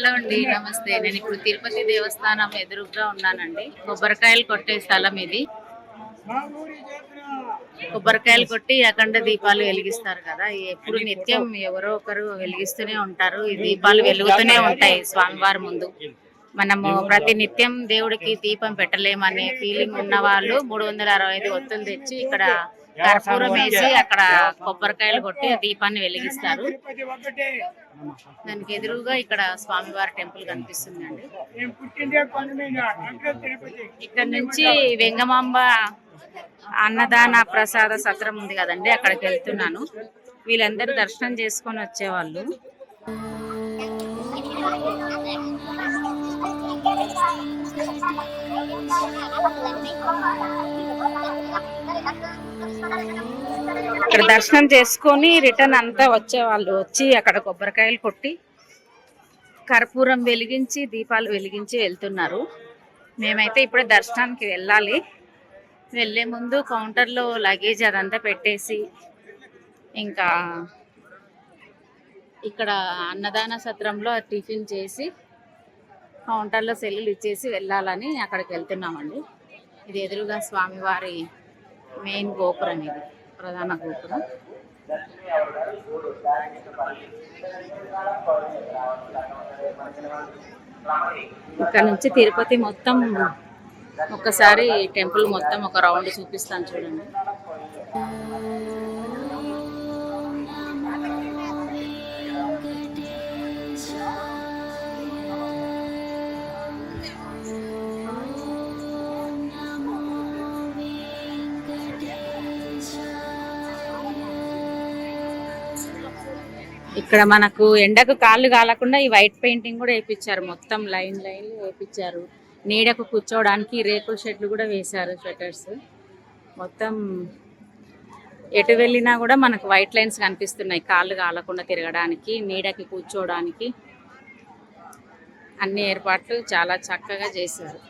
Hello అండి. నమస్తే. నేను ఇప్పుడు తిరుపతి దేవస్థానం ఎదురుగా ఉన్నానండి. కొబ్బరికాయలు కొట్టే స్థలం ఇది. కొబ్బరికాయలు కొట్టి అఖండ దీపాలు వెలిగిస్తారు కదా. ఎప్పుడు నిత్యం ఎవరో ఒకరు వెలిగిస్తూనే ఉంటారు. ఈ దీపాలు వెలుగుతూనే ఉంటాయి స్వామివారి ముందు. మనము ప్రతి నిత్యం దేవుడికి దీపం పెట్టలేమనే ఫీలింగ్ ఉన్న వాళ్ళు మూడు వందల అరవై ఐదు ఒత్తులు తెచ్చి ఇక్కడ కర్పూరం వేసి అక్కడ కొబ్బరికాయలు కొట్టి దీపాన్ని వెలిగిస్తారు. దానికి ఎదురుగా ఇక్కడ స్వామివారి టెంపుల్ అక్కడ తిరుపతి? ఇక్కడ నుంచి వెంగమాంబ అన్నదాన ప్రసాద సత్రం ఉంది కదండి అక్కడికి వెళ్తున్నాను. వీళ్ళందరూ దర్శనం చేసుకొని వచ్చేవాళ్ళు. ఇక్కడ దర్శనం చేసుకొని రిటర్న్ అంతా వచ్చేవాళ్ళు వచ్చి అక్కడ కొబ్బరికాయలు కొట్టి కర్పూరం వెలిగించి దీపాలు వెలిగించి వెళ్తున్నారు. మేమైతే ఇప్పుడే దర్శనానికి వెళ్ళాలి. వెళ్ళే ముందు కౌంటర్లో లగేజ్ అదంతా పెట్టేసి ఇంకా ఇక్కడ అన్నదాన సత్రంలో టిఫిన్ చేసి కౌంటర్లో సెల్లులు ఇచ్చేసి వెళ్ళాలని అక్కడికి వెళ్తున్నామండి. ఇది ఎదురుగా స్వామివారి మెయిన్ గోపురం ఇది ప్రధాన గోపురం. ఇక్కడ నుంచి తిరుపతి మొత్తం ఒక్కసారి టెంపుల్ మొత్తం ఒక రౌండ్ చూపిస్తాను చూడండి. ఇక్కడ మనకు ఎండకు కాళ్ళు కాలకుండా ఈ వైట్ పెయింటింగ్ కూడా వేయించారు మొత్తం లైన్ లైన్ వేయించారు నీడకు కూర్చోవడానికి రేకుల షెడ్లు కూడా వేశారు స్వెటర్స్. మొత్తం ఎటు వెళ్ళినా కూడా మనకు వైట్ లైన్స్ కనిపిస్తున్నాయి. కాళ్ళు కాలకుండా తిరగడానికి నీడకి కూర్చోవడానికి. అన్ని ఏర్పాట్లు చాలా చక్కగా చేశారు.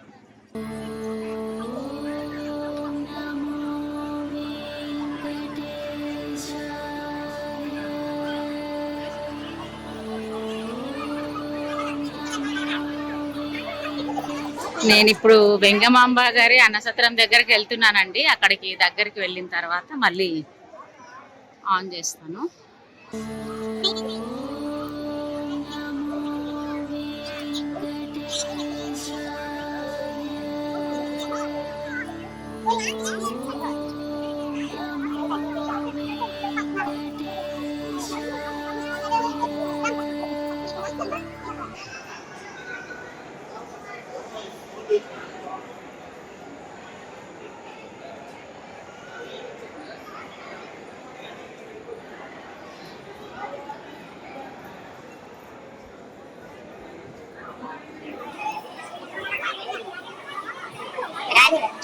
నేను ఇప్పుడు వెంగమాంబ గారి అన్నసత్రం దగ్గరికి వెళ్తున్నానండి. అక్కడికి దగ్గరికి వెళ్ళిన తర్వాత మళ్ళీ ఆన్ చేస్తాను. Saturday.